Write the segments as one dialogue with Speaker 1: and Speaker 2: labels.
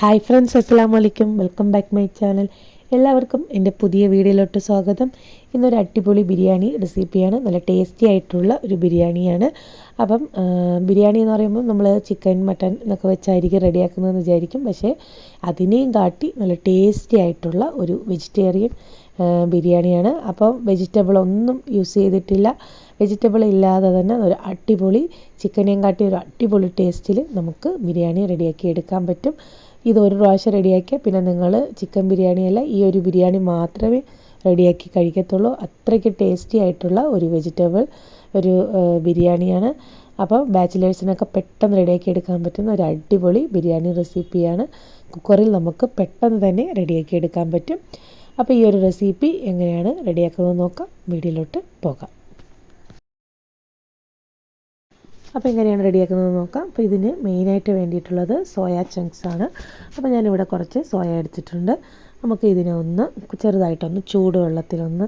Speaker 1: Hi friends അസ്സാം വലൈക്കും welcome back my channel എല്ലാവർക്കും എന്റെ പുതിയ വീഡിയോയിലോട്ട് സ്വാഗതം. ഇന്നൊരു അടിപൊളി ബിരിയാണി റെസിപ്പിയാണ് നല്ല ടേസ്റ്റി ആയിട്ടുള്ള ഒരു ബിരിയാണിയാണ്. അപ്പം ബിരിയാണി എന്ന് പറയുമ്പോൾ നമ്മൾ ചിക്കൻ മട്ടൻ എന്നൊക്കെ വെച്ചായിരിക്കും റെഡിയാക്കുന്നതെന്ന് വിചാരിക്കും. പക്ഷേ അതിനെയും കാട്ടി നല്ല ടേസ്റ്റി ആയിട്ടുള്ള ഒരു വെജിറ്റേറിയൻ ബിരിയാണിയാണ്. അപ്പം വെജിറ്റബിൾ ഒന്നും യൂസ് ചെയ്തിട്ടില്ല. വെജിറ്റബിൾ ഇല്ലാതെ തന്നെ ഒരു അടിപൊളി ചിക്കനെയും കാട്ടി ഒരു അടിപൊളി ടേസ്റ്റിൽ നമുക്ക് ബിരിയാണി റെഡിയാക്കി എടുക്കാൻ പറ്റും. ഇത് ഒരു പ്രാവശ്യം റെഡിയാക്കിയ പിന്നെ നിങ്ങൾ ചിക്കൻ ബിരിയാണി അല്ല ഈ ഒരു ബിരിയാണി മാത്രമേ റെഡിയാക്കി കഴിക്കത്തുള്ളൂ. അത്രയ്ക്ക് ടേസ്റ്റി ആയിട്ടുള്ള ഒരു വെജിറ്റബിൾ ഒരു ബിരിയാണിയാണ്. അപ്പോൾ ബാച്ചിലേഴ്സിനൊക്കെ പെട്ടെന്ന് റെഡിയാക്കി എടുക്കാൻ പറ്റുന്ന ഒരു അടിപൊളി ബിരിയാണി റെസിപ്പിയാണ്. കുക്കറിൽ നമുക്ക് പെട്ടെന്ന് തന്നെ റെഡിയാക്കി എടുക്കാൻ പറ്റും. അപ്പോൾ ഈ ഒരു റെസിപ്പി എങ്ങനെയാണ് റെഡിയാക്കുന്നത് നോക്കാം. വീഡിയോയിലോട്ട് പോകാം. അപ്പോൾ എങ്ങനെയാണ് റെഡിയാക്കുന്നത് നോക്കാം. അപ്പോൾ ഇതിന് മെയിനായിട്ട് വേണ്ടിയിട്ടുള്ളത് സോയ ചങ്ക്സ് ആണ്. അപ്പോൾ ഞാനിവിടെ കുറച്ച് സോയ എടുത്തിട്ടുണ്ട്. നമുക്ക് ഇതിനെ ഒന്ന് ചെറുതായിട്ടൊന്ന് ചൂടുവെള്ളത്തിലൊന്ന്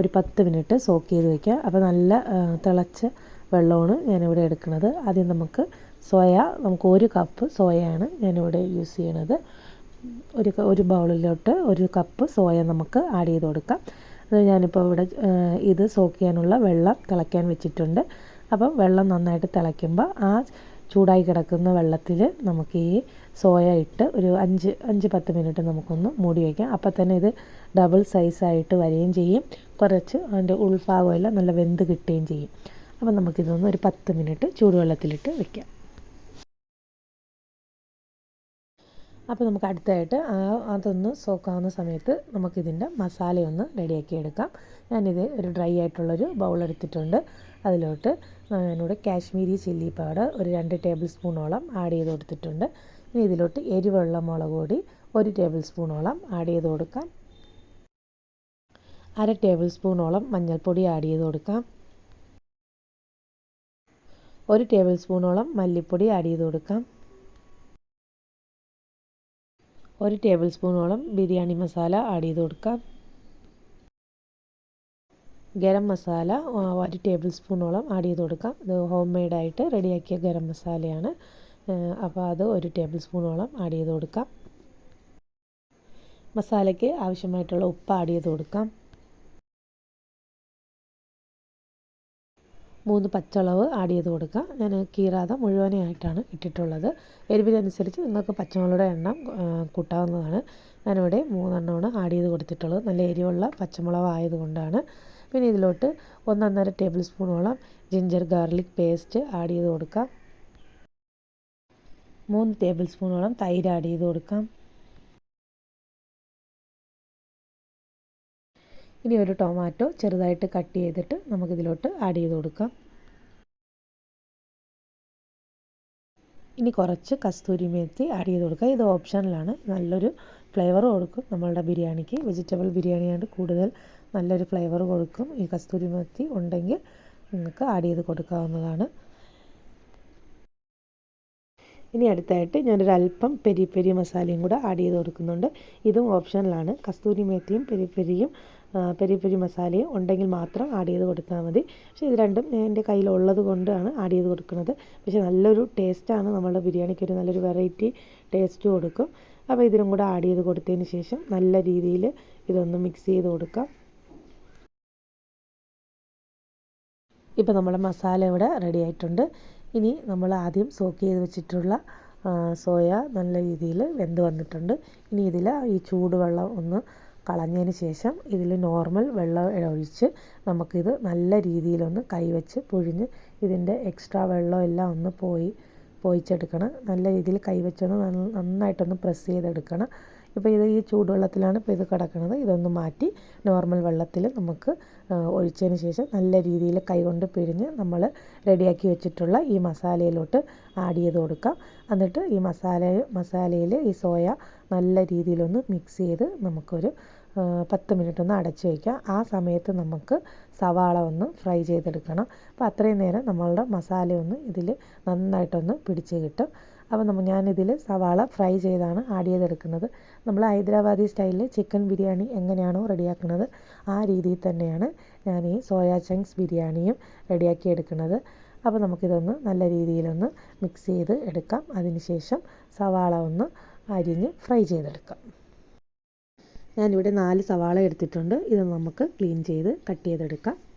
Speaker 1: ഒരു പത്ത് മിനിറ്റ് സോക്ക് ചെയ്ത് വയ്ക്കുക അപ്പോൾ നല്ല തിളച്ച വെള്ളമാണ് ഞാനിവിടെ എടുക്കുന്നത്. ആദ്യം നമുക്ക് സോയ നമുക്ക് ഒരു കപ്പ് സോയയാണ് ഞാനിവിടെ യൂസ് ചെയ്യണത്. ഒരു ഒരു ബൗളിലോട്ട് ഒരു കപ്പ് സോയ നമുക്ക് ആഡ് ചെയ്ത് കൊടുക്കാം. അത് ഞാനിപ്പോൾ ഇവിടെ ഇത് സോക്ക് ചെയ്യാനുള്ള വെള്ളം തിളയ്ക്കാൻ വെച്ചിട്ടുണ്ട്. അപ്പം വെള്ളം നന്നായിട്ട് തിളയ്ക്കുമ്പോൾ ആ ചൂടായി കിടക്കുന്ന വെള്ളത്തിൽ നമുക്ക് ഈ സോയ ഇട്ട് ഒരു അഞ്ച് അഞ്ച് പത്ത് മിനിറ്റ് നമുക്കൊന്ന് മൂടി വയ്ക്കാം. അപ്പോൾ തന്നെ ഇത് ഡബിൾ സൈസായിട്ട് വരികയും ചെയ്യും. കുറച്ച് അതിന്റെ ഉൾഭാഗമെല്ലാം നല്ല വെന്ത് കിട്ടുകയും ചെയ്യും. അപ്പം നമുക്കിതൊന്ന് ഒരു പത്ത് മിനിറ്റ് ചൂടുവെള്ളത്തിലിട്ട് വയ്ക്കാം. അപ്പോൾ നമുക്ക് അടുത്തായിട്ട് അതൊന്ന് സോക്കാവുന്ന സമയത്ത് നമുക്കിതിന്റെ മസാലയൊന്ന് റെഡിയാക്കി എടുക്കാം. ഞാനിത് ഒരു ഡ്രൈ ആയിട്ടുള്ളൊരു ബൗൾ എടുത്തിട്ടുണ്ട് അതിലോട്ട് ഞാനിവിടെ കാശ്മീരി ചില്ലി പൗഡർ ഒരു രണ്ട് ടേബിൾ സ്പൂണോളം ആഡ് ചെയ്ത് കൊടുത്തിട്ടുണ്ട്. ഇനി ഇതിലോട്ട് എരിവെള്ള മുളക് പൊടി ഒരു ടേബിൾ സ്പൂണോളം ആഡ് ചെയ്ത് കൊടുക്കാം. അര ടേബിൾ സ്പൂണോളം മഞ്ഞൾപ്പൊടി ആഡ് ചെയ്ത് കൊടുക്കാം. ഒരു ടേബിൾ സ്പൂണോളം മല്ലിപ്പൊടി ആഡ് ചെയ്ത് കൊടുക്കാം. ഒരു ടേബിൾ സ്പൂണോളം ബിരിയാണി മസാല ആഡ് ചെയ്ത് കൊടുക്കാം. ഗരം മസാല ഒരു ടേബിൾ സ്പൂണോളം ആഡ് ചെയ്ത് കൊടുക്കാം. ഇത് ഹോം മെയ്ഡായിട്ട് റെഡിയാക്കിയ ഗരം മസാലയാണ്. അപ്പോൾ അത് ഒരു ടേബിൾ സ്പൂണോളം ആഡ് ചെയ്ത് കൊടുക്കാം. മസാലയ്ക്ക് ആവശ്യമായിട്ടുള്ള ഉപ്പ് ആഡ് ചെയ്ത് കൊടുക്കാം. മൂന്ന് പച്ചമുളക് ആഡ് ചെയ്ത് കൊടുക്കാം. ഞാൻ കീറാത മുഴുവനായിട്ടാണ് ഇട്ടിട്ടുള്ളത്. എരിവിനനുസരിച്ച് നിങ്ങൾക്ക് പച്ചമുളകുടെ എണ്ണം കൂട്ടാവുന്നതാണ്. ഞാനിവിടെ മൂന്നെണ്ണമാണ് ആഡ് ചെയ്ത് കൊടുത്തിട്ടുള്ളത്. നല്ല എരിവുള്ള പച്ചമുളക് ആയതുകൊണ്ടാണ് പിന്നെ ഇതിലോട്ട് ഒന്നൊന്നര ടേബിൾ സ്പൂണോളം ജിഞ്ചർ ഗാർലിക് പേസ്റ്റ് ആഡ് ചെയ്ത് കൊടുക്കാം. മൂന്ന് ടേബിൾ സ്പൂണോളം തൈര് ആഡ് ചെയ്ത് കൊടുക്കാം. ഇനി ഒരു ടൊമാറ്റോ ചെറുതായിട്ട് കട്ട് ചെയ്തിട്ട് നമുക്കിതിലോട്ട് ആഡ് ചെയ്ത് കൊടുക്കാം. ഇനി കുറച്ച് കസ്തൂരി മേത്തി ആഡ് ചെയ്ത് കൊടുക്കുക ഇത് ഓപ്ഷനിലാണ് നല്ലൊരു ഫ്ലേവർ കൊടുക്കും നമ്മളുടെ ബിരിയാണിക്ക്. വെജിറ്റബിൾ ബിരിയാണിയാണ് കൂടുതൽ നല്ലൊരു ഫ്ലേവർ കൊടുക്കും. ഈ കസ്തൂരി മെത്തി ഉണ്ടെങ്കിൽ നിങ്ങൾക്ക് ആഡ് ചെയ്ത് കൊടുക്കാവുന്നതാണ്. ഇനി അടുത്തായിട്ട് ഞാനൊരു അല്പം പെരി പെരി മസാലയും കൂടെ ആഡ് ചെയ്ത് കൊടുക്കുന്നുണ്ട്. ഇതും ഓപ്ഷനിലാണ് കസ്തൂരി മേത്തിയും പെരി പെരിയും പെരി പെരി മസാലയും ഉണ്ടെങ്കിൽ മാത്രം ആഡ് ചെയ്ത് കൊടുത്താൽ മതി. പക്ഷേ ഇത് രണ്ടും എന്റെ കയ്യിലുള്ളത് കൊണ്ടാണ് ആഡ് ചെയ്ത് കൊടുക്കുന്നത്. പക്ഷേ നല്ലൊരു ടേസ്റ്റാണ് നമ്മളുടെ ബിരിയാണിക്ക് ഒരു നല്ലൊരു വെറൈറ്റി ടേസ്റ്റ് കൊടുക്കും. അപ്പോൾ ഇതിനും കൂടെ ആഡ് ചെയ്ത് കൊടുത്തതിന് ശേഷം നല്ല രീതിയിൽ ഇതൊന്ന് മിക്സ് ചെയ്ത് കൊടുക്കാം. ഇപ്പോൾ നമ്മുടെ മസാല ഇവിടെ റെഡി ആയിട്ടുണ്ട്. ഇനി നമ്മൾ ആദ്യം സോക്ക് ചെയ്ത് വെച്ചിട്ടുള്ള സോയ നല്ല രീതിയിൽ വെന്ത് വന്നിട്ടുണ്ട്. ഇനി ഇതിൽ ഈ ചൂടുവെള്ളം ഒന്ന് കളഞ്ഞതിന് ശേഷം ഇതിൽ നോർമൽ വെള്ളം ഒഴിച്ച് നമുക്കിത് നല്ല രീതിയിലൊന്ന് കൈവച്ച് പുഴിഞ്ഞ് ഇതിന്റെ എക്സ്ട്രാ വെള്ളം എല്ലാം ഒന്ന് പോയി പോയിച്ചെടുക്കണം. നല്ല രീതിയിൽ കൈവച്ചൊന്ന് നന്ന- നന്നായിട്ടൊന്ന് പ്രസ് ചെയ്തെടുക്കണം. ഇപ്പോൾ ഇത് ഈ ചൂടുവെള്ളത്തിലാണ് ഇപ്പോൾ ഇത് കിടക്കുന്നത്. ഇതൊന്ന് മാറ്റി നോർമൽ വെള്ളത്തിൽ നമുക്ക് ഒഴിച്ചതിന് ശേഷം നല്ല രീതിയിൽ കൈകൊണ്ട് പിഴിഞ്ഞ് നമ്മൾ റെഡിയാക്കി വെച്ചിട്ടുള്ള ഈ മസാലയിലോട്ട് ആഡ് ചെയ്ത് കൊടുക്കാം. എന്നിട്ട് ഈ മസാല മസാലയിൽ ഈ സോയ നല്ല രീതിയിലൊന്ന് മിക്സ് ചെയ്ത് നമുക്കൊരു പത്ത് മിനിറ്റ് ഒന്ന് അടച്ച് വയ്ക്കാം ആ സമയത്ത് നമുക്ക് സവാള ഒന്ന് ഫ്രൈ ചെയ്തെടുക്കണം. അപ്പോൾ അത്രയും നേരം നമ്മളുടെ മസാല ഒന്ന് ഇതിൽ നന്നായിട്ടൊന്ന് പിടിച്ച് കിട്ടും. അപ്പോൾ നമ്മൾ ഞാനിതിൽ സവാള ഫ്രൈ ചെയ്താണ് ആഡ് ചെയ്തെടുക്കുന്നത്. നമ്മൾ ഹൈദരാബാദി സ്റ്റൈലിൽ ചിക്കൻ ബിരിയാണി എങ്ങനെയാണോ റെഡിയാക്കുന്നത് ആ രീതിയിൽ തന്നെയാണ് ഞാൻ ഈ സോയാ ചങ്ക്സ് ബിരിയാണിയും റെഡിയാക്കി എടുക്കുന്നത്. അപ്പോൾ നമുക്കിതൊന്ന് നല്ല രീതിയിലൊന്ന് മിക്സ് ചെയ്ത് എടുക്കാം. അതിനുശേഷം സവാള ഒന്ന് അരിഞ്ഞ് ഫ്രൈ ചെയ്തെടുക്കാം. ഞാനിവിടെ നാല് സവാള എടുത്തിട്ടുണ്ട്. ഇത് നമുക്ക് ക്ലീൻ ചെയ്ത് കട്ട് ചെയ്തെടുക്കാം.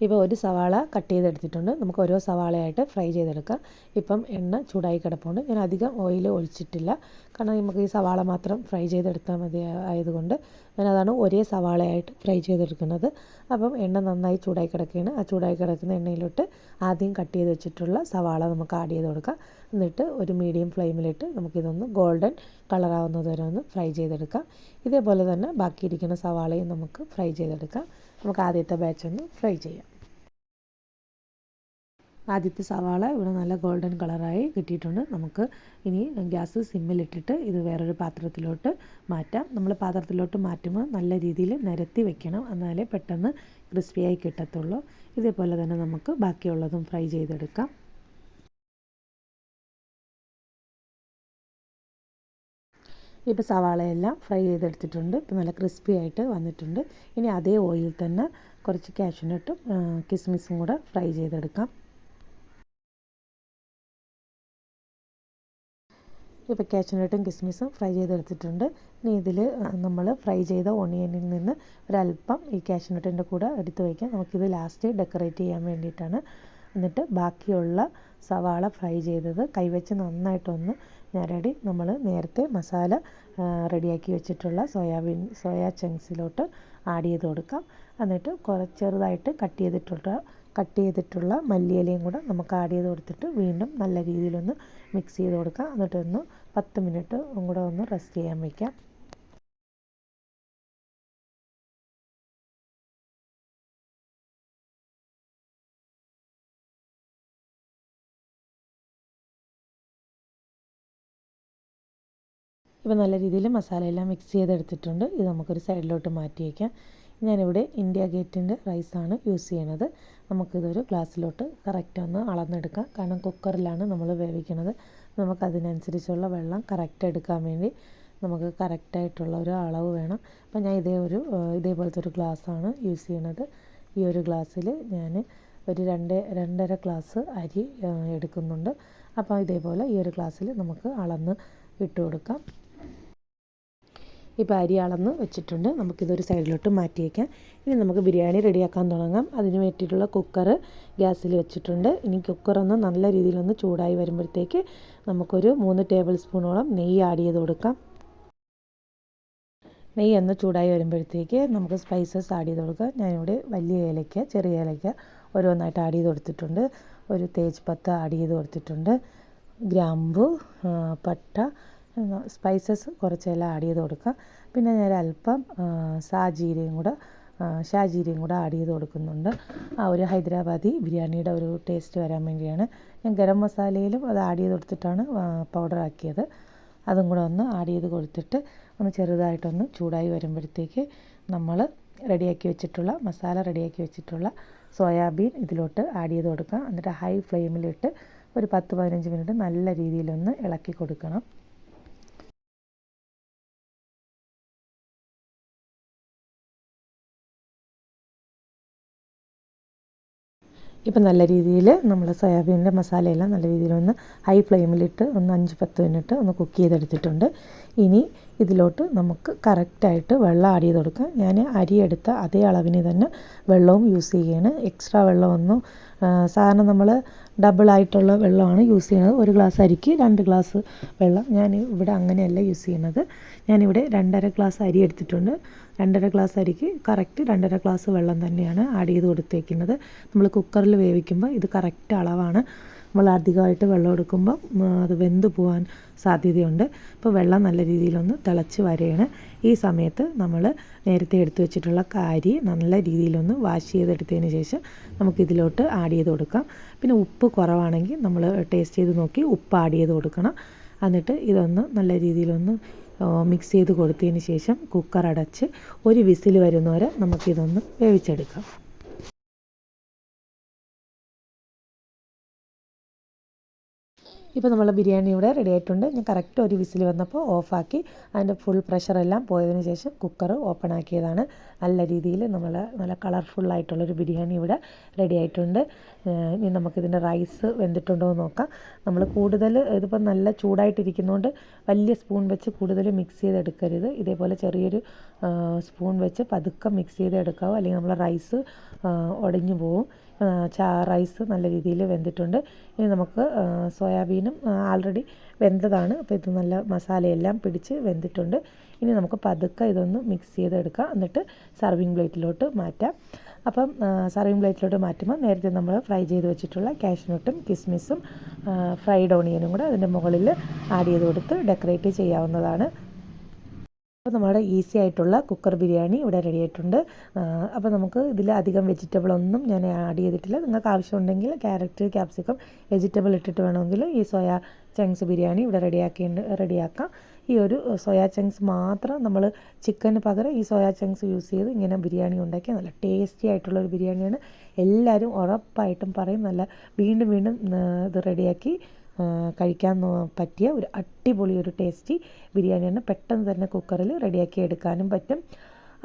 Speaker 1: ഇപ്പോൾ ഒരു സവാള കട്ട് ചെയ്തെടുത്തിട്ടുണ്ട്. നമുക്ക് ഓരോ സവാളയായിട്ട് ഫ്രൈ ചെയ്തെടുക്കാം. ഇപ്പം എണ്ണ ചൂടായി കിടപ്പുണ്ട്. ഞാൻ അധികം ഓയിൽ ഒഴിച്ചിട്ടില്ല. കാരണം നമുക്ക് ഈ സവാള മാത്രം ഫ്രൈ ചെയ്തെടുത്താൽ മതി ആയതുകൊണ്ട് ഞാനതാണ് ഒരേ സവാളയായിട്ട് ഫ്രൈ ചെയ്തെടുക്കുന്നത്. അപ്പം എണ്ണ നന്നായി ചൂടായി കിടക്കുകയാണ്. ആ ചൂടായി കിടക്കുന്ന എണ്ണയിലോട്ട് ആദ്യം കട്ട് ചെയ്ത് വെച്ചിട്ടുള്ള സവാള നമുക്ക് ആഡ് ചെയ്ത് കൊടുക്കാം. എന്നിട്ട് ഒരു മീഡിയം ഫ്ലെയിമിലിട്ട് നമുക്കിതൊന്ന് ഗോൾഡൻ കളറാവുന്നത് വരെ ഒന്ന് ഫ്രൈ ചെയ്തെടുക്കാം. ഇതേപോലെ തന്നെ ബാക്കിയിരിക്കുന്ന സവാളയും നമുക്ക് ഫ്രൈ ചെയ്തെടുക്കാം. നമുക്ക് ആദ്യത്തെ ബാച്ച് ഒന്ന് ഫ്രൈ ചെയ്യാം. ആദ്യത്തെ സവാള ഇവിടെ നല്ല ഗോൾഡൻ കളറായി കിട്ടിയിട്ടുണ്ട്. നമുക്ക് ഇനി ഗ്യാസ് സിമ്മിലിട്ടിട്ട് ഇത് വേറൊരു പാത്രത്തിലോട്ട് മാറ്റാം. നമ്മൾ പാത്രത്തിലോട്ട് മാറ്റുമ്പോൾ നല്ല രീതിയിൽ നിരത്തി വെക്കണം. എന്നാലേ പെട്ടെന്ന് ക്രിസ്പിയായി കിട്ടത്തുള്ളൂ. ഇതേപോലെ തന്നെ നമുക്ക് ബാക്കിയുള്ളതും ഫ്രൈ ചെയ്തെടുക്കാം. ഇപ്പോൾ സവാളയെല്ലാം ഫ്രൈ ചെയ്തെടുത്തിട്ടുണ്ട്. ഇപ്പോൾ നല്ല ക്രിസ്പി ആയിട്ട് വന്നിട്ടുണ്ട്. ഇനി അതേ ഓയിൽ തന്നെ കുറച്ച് കാഷ്യൂനട്ടും കിസ്മിസും കൂടെ ഫ്രൈ ചെയ്തെടുക്കാം. ഇപ്പോൾ കാഷ്യൂനട്ടും കിസ്മിസും ഫ്രൈ ചെയ്തെടുത്തിട്ടുണ്ട്. ഇനി ഇതിൽ നമ്മൾ ഫ്രൈ ചെയ്ത ഓണിയനിൽ നിന്ന് ഒരല്പം ഈ കാഷ്യൂനട്ടിന്റെ കൂടെ എടുത്ത് വയ്ക്കാം. നമുക്കിത് ലാസ്റ്റ് ഡെക്കറേറ്റ് ചെയ്യാൻ വേണ്ടിയിട്ടാണ്. എന്നിട്ട് ബാക്കിയുള്ള സവാള ഫ്രൈ ചെയ്തത് കൈവച്ച് നന്നായിട്ടൊന്ന് ഞരടി നമ്മൾ നേരത്തെ മസാല റെഡിയാക്കി വെച്ചിട്ടുള്ള സോയാബീൻ സോയാ ചങ്ക്സിലോട്ട് ആഡ് ചെയ്ത് കൊടുക്കാം. എന്നിട്ട് കുറച്ച് ചെറുതായിട്ട് കട്ട് ചെയ്തിട്ടുള്ള കട്ട് ചെയ്തിട്ടുള്ള മല്ലിയിലയും കൂടെ നമുക്ക് ആഡ് ചെയ്ത് കൊടുത്തിട്ട് വീണ്ടും നല്ല രീതിയിലൊന്ന് മിക്സ് ചെയ്ത് കൊടുക്കാം. എന്നിട്ടൊന്ന് പത്ത് മിനിറ്റ് കൂടെ ഒന്ന് റെസ്റ്റ് ചെയ്യാൻ വയ്ക്കാം ഇപ്പോൾ നല്ല രീതിയിൽ മസാലയെല്ലാം മിക്സ് ചെയ്തെടുത്തിട്ടുണ്ട്. ഇത് നമുക്കൊരു സൈഡിലോട്ട് മാറ്റി വയ്ക്കാം ഞാനിവിടെ ഇന്ത്യ ഗേറ്റിന്റെ റൈസാണ് യൂസ് ചെയ്യണത്. നമുക്കിതൊരു ഗ്ലാസ്സിലോട്ട് കറക്റ്റ് ഒന്ന് അളന്നെടുക്കാം. കാരണം കുക്കറിലാണ് നമ്മൾ വേവിക്കുന്നത് നമുക്കതിനനുസരിച്ചുള്ള വെള്ളം കറക്റ്റ് എടുക്കാൻ വേണ്ടി നമുക്ക് കറക്റ്റായിട്ടുള്ള ഒരു അളവ് വേണം. അപ്പോൾ ഞാൻ ഇതേ ഒരു ഇതേപോലത്തെ ഒരു ഗ്ലാസ്സാണ് യൂസ് ചെയ്യുന്നത് ഈ ഒരു ഗ്ലാസ്സിൽ ഞാൻ ഒരു രണ്ട് രണ്ടര ഗ്ലാസ് അരി എടുക്കുന്നുണ്ട്. അപ്പോൾ ഇതേപോലെ ഈ ഒരു ഗ്ലാസ്സിൽ നമുക്ക് അളന്ന് ഇട്ട് കൊടുക്കാം ഇപ്പോൾ അരി അളന്ന് വെച്ചിട്ടുണ്ട്. നമുക്കിതൊരു സൈഡിലോട്ട് മാറ്റി വയ്ക്കാം ഇനി നമുക്ക് ബിരിയാണി റെഡിയാക്കാൻ തുടങ്ങാം. അതിന് വേണ്ടിയിട്ടുള്ള കുക്കർ ഗ്യാസിൽ വെച്ചിട്ടുണ്ട്. ഇനി കുക്കറൊന്ന് നല്ല രീതിയിലൊന്ന് ചൂടായി വരുമ്പോഴത്തേക്ക് നമുക്കൊരു മൂന്ന് ടേബിൾ സ്പൂണോളം നെയ്യ് ആഡ് ചെയ്ത് കൊടുക്കാം. നെയ്യ് ഒന്ന് ചൂടായി വരുമ്പോഴത്തേക്ക് നമുക്ക് സ്പൈസസ് ആഡ് ചെയ്ത് കൊടുക്കാം. ഞാനിവിടെ വലിയ ഏലയ്ക്ക ചെറിയ ഏലയ്ക്ക ഓരോന്നായിട്ട് ആഡ് ചെയ്ത് കൊടുത്തിട്ടുണ്ട്. ഒരു തേജ്പത്ത് ആഡ് ചെയ്ത് കൊടുത്തിട്ടുണ്ട്. ഗ്രാമ്പു പട്ട സ്പൈസസ് കുറച്ചെല്ലാം ആഡ് ചെയ്ത് കൊടുക്കുക പിന്നെ ഞാൻ അല്പം സാജീരയും കൂടെ ഷാജീരയും കൂടെ ആഡ് ചെയ്ത് കൊടുക്കുന്നുണ്ട്. ആ ഒരു ഹൈദരാബാദി ബിരിയാണിയുടെ ഒരു ടേസ്റ്റ് വരാൻ വേണ്ടിയാണ്. ഞാൻ ഗരം മസാലയിലും അത് ആഡ് ചെയ്ത് കൊടുത്തിട്ടാണ് പൗഡർ ആക്കിയത്. അതും കൂടെ ഒന്ന് ആഡ് ചെയ്ത് കൊടുത്തിട്ട് ഒന്ന് ചെറുതായിട്ടൊന്ന് ചൂടായി വരുമ്പോഴത്തേക്ക് നമ്മൾ റെഡിയാക്കി വെച്ചിട്ടുള്ള മസാല റെഡിയാക്കി വെച്ചിട്ടുള്ള സോയാബീൻ ഇതിലോട്ട് ആഡ് ചെയ്ത് കൊടുക്കുക എന്നിട്ട് ഹൈ ഫ്ലെയിമിലിട്ട് ഒരു പത്ത് പതിനഞ്ച് മിനിറ്റ് നല്ല രീതിയിലൊന്ന് ഇളക്കി കൊടുക്കണം. ഇപ്പം നല്ല രീതിയിൽ നമ്മൾ സോയാബീനിന്റെ മസാലയെല്ലാം നല്ല രീതിയിൽ ഒന്ന് ഹൈ ഫ്ലെയിമിലിട്ട് ഒന്ന് അഞ്ച് പത്ത് മിനിറ്റ് ഒന്ന് കുക്ക് ചെയ്തെടുത്തിട്ടുണ്ട്. ഇനി ഇതിലോട്ട് നമുക്ക് കറക്റ്റായിട്ട് വെള്ളം ആഡ് ചെയ്ത് കൊടുക്കാം. ഞാൻ അരിയെടുത്ത അതേ അളവിന് തന്നെ വെള്ളവും യൂസ് ചെയ്യുകയാണ്. എക്സ്ട്രാ വെള്ളമൊന്നും സാധാരണ നമ്മൾ ഡബിളായിട്ടുള്ള വെള്ളമാണ് യൂസ് ചെയ്യുന്നത്. ഒരു ഗ്ലാസ് അരിക്ക് രണ്ട് ഗ്ലാസ് വെള്ളം ഞാൻ ഇവിടെ അങ്ങനെയല്ല യൂസ് ചെയ്യുന്നത്. ഞാനിവിടെ രണ്ടര ഗ്ലാസ് അരി എടുത്തിട്ടുണ്ട്. രണ്ടര ഗ്ലാസ് അരിക്ക് കറക്റ്റ് രണ്ടര ഗ്ലാസ് വെള്ളം തന്നെയാണ് ആഡ് ചെയ്ത് കൊടുത്തേക്കുന്നത്. നമ്മൾ കുക്കറിൽ വേവിക്കുമ്പോൾ ഇത് കറക്റ്റ് അളവാണ്. നമ്മൾ അധികമായിട്ട് വെള്ളം എടുക്കുമ്പോൾ അത് വെന്ത് പോകാൻ സാധ്യതയുണ്ട്. അപ്പോൾ വെള്ളം നല്ല രീതിയിലൊന്ന് തിളച്ച് വരയാണ്. ഈ സമയത്ത് നമ്മൾ നേരത്തെ എടുത്തു വെച്ചിട്ടുള്ള കാരി നല്ല രീതിയിലൊന്ന് വാഷ് ചെയ്തെടുത്തതിന് ശേഷം നമുക്കിതിലോട്ട് ആഡ് ചെയ്ത് കൊടുക്കാം. പിന്നെ ഉപ്പ് കുറവാണെങ്കിൽ നമ്മൾ ടേസ്റ്റ് ചെയ്ത് നോക്കി ഉപ്പ് ആഡ് ചെയ്ത് കൊടുക്കണം. എന്നിട്ട് ഇതൊന്ന് നല്ല രീതിയിലൊന്ന് മിക്സ് ചെയ്ത് കൊടുത്തതിന് ശേഷം കുക്കർ അടച്ച് ഒരു വിസിൽ വരുന്നവരെ നമുക്കിതൊന്ന് വേവിച്ചെടുക്കാം. ഇപ്പോൾ നമ്മൾ ബിരിയാണി ഇവിടെ റെഡി ആയിട്ടുണ്ട്. ഞാൻ കറക്റ്റ് ഒരു വിസിൽ വന്നപ്പോൾ ഓഫാക്കി അതിന്റെ ഫുൾ പ്രഷറെല്ലാം പോയതിന് ശേഷം കുക്കർ ഓപ്പൺ ആക്കിയതാണ്. നല്ല രീതിയിൽ നമ്മൾ നല്ല കളർഫുള്ളായിട്ടുള്ളൊരു ബിരിയാണി ഇവിടെ റെഡി ആയിട്ടുണ്ട്. ഇനി നമുക്കിതിന്റെ റൈസ് വെന്തിട്ടുണ്ടോ എന്ന് നോക്കാം. നമ്മൾ കൂടുതൽ ഇതിപ്പോൾ നല്ല ചൂടായിട്ടിരിക്കുന്നതുകൊണ്ട് വലിയ സ്പൂൺ വെച്ച് കൂടുതൽ മിക്സ് ചെയ്തെടുക്കരുത്. ഇതേപോലെ ചെറിയൊരു സ്പൂൺ വെച്ച് പതുക്കെ മിക്സ് ചെയ്തെടുക്കാവോ. അല്ലെങ്കിൽ നമ്മൾ റൈസ് ഉടഞ്ഞു പോവും. റൈസ് നല്ല രീതിയിൽ വെന്തിട്ടുണ്ട്. ഇനി നമുക്ക് സോയാബീനും ആൾറെഡി വെന്തതാണ്. അപ്പോൾ ഇത് നല്ല മസാലയെല്ലാം പിടിച്ച് വെന്തിട്ടുണ്ട്. ഇനി നമുക്ക് പതുക്കെ ഇതൊന്ന് മിക്സ് ചെയ്തെടുക്കാം. എന്നിട്ട് സർവിങ് പ്ലേറ്റിലോട്ട് മാറ്റാം. അപ്പം സർവിങ് പ്ലേറ്റിലോട്ട് മാറ്റുമ്പോൾ നേരത്തെ നമ്മൾ ഫ്രൈ ചെയ്ത് വെച്ചിട്ടുള്ള കാഷ്നട്ടും കിസ്മിസും ഫ്രൈഡ് ഓണിയനും കൂടെ അതിന്റെ മുകളിൽ ആഡ് ചെയ്ത് കൊടുത്ത് ഡെക്കറേറ്റ് ചെയ്യാവുന്നതാണ്. അപ്പോൾ നമ്മുടെ ഈസി ആയിട്ടുള്ള കുക്കർ ബിരിയാണി ഇവിടെ റെഡി ആയിട്ടുണ്ട്. അപ്പോൾ നമുക്ക് ഇതിൽ അധികം വെജിറ്റബിൾ ഒന്നും ഞാൻ ആഡ് ചെയ്തിട്ടില്ല. നിങ്ങൾക്ക് ആവശ്യമുണ്ടെങ്കിൽ ക്യാരറ്റ് ക്യാപ്സിക്കം വെജിറ്റബിൾ ഇട്ടിട്ട് വേണമെങ്കിൽ ഈ സോയ ചങ്ക്സ് ബിരിയാണി ഇവിടെ റെഡിയാക്കിയിട്ട് റെഡിയാക്കാം ഈ ഒരു സോയാ ചങ്ക്സ് മാത്രം നമ്മൾ ചിക്കന് പകരം ഈ സോയാ ചങ്ക്സ് യൂസ് ചെയ്ത് ഇങ്ങനെ ബിരിയാണി ഉണ്ടാക്കിയ നല്ല ടേസ്റ്റി ആയിട്ടുള്ള ഒരു ബിരിയാണിയാണ്. എല്ലാവരും ഉറപ്പായിട്ടും പറയും നല്ല വീണ്ടും വീണ്ടും ഇത് റെഡിയാക്കി കഴിക്കാൻ പറ്റിയ ഒരു അടിപൊളി ഒരു ടേസ്റ്റി ബിരിയാണിയാണ് പെട്ടെന്ന് തന്നെ കുക്കറിൽ റെഡിയാക്കി എടുക്കാനും പറ്റും.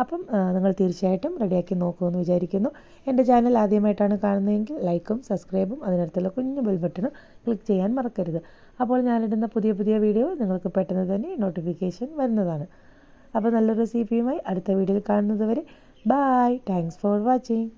Speaker 1: അപ്പം നിങ്ങൾ തീർച്ചയായിട്ടും റെഡിയാക്കി നോക്കുമെന്ന് വിചാരിക്കുന്നു. എന്റെ ചാനൽ ആദ്യമായിട്ടാണ് കാണുന്നതെങ്കിൽ ലൈക്കും സബ്സ്ക്രൈബും അതിനടുത്തുള്ള കുഞ്ഞു ബെൽ ബട്ടണും ക്ലിക്ക് ചെയ്യാൻ മറക്കരുത്. അപ്പോൾ ഞാനിടുന്ന പുതിയ പുതിയ വീഡിയോ നിങ്ങൾക്ക് പെട്ടെന്ന് തന്നെ നോട്ടിഫിക്കേഷൻ വരുന്നതാണ്. അപ്പോൾ നല്ലൊരു റെസിപ്പിയുമായി അടുത്ത വീഡിയോയിൽ കാണുന്നത് വരെ ബായ് താങ്ക്സ് ഫോർ വാച്ചിങ്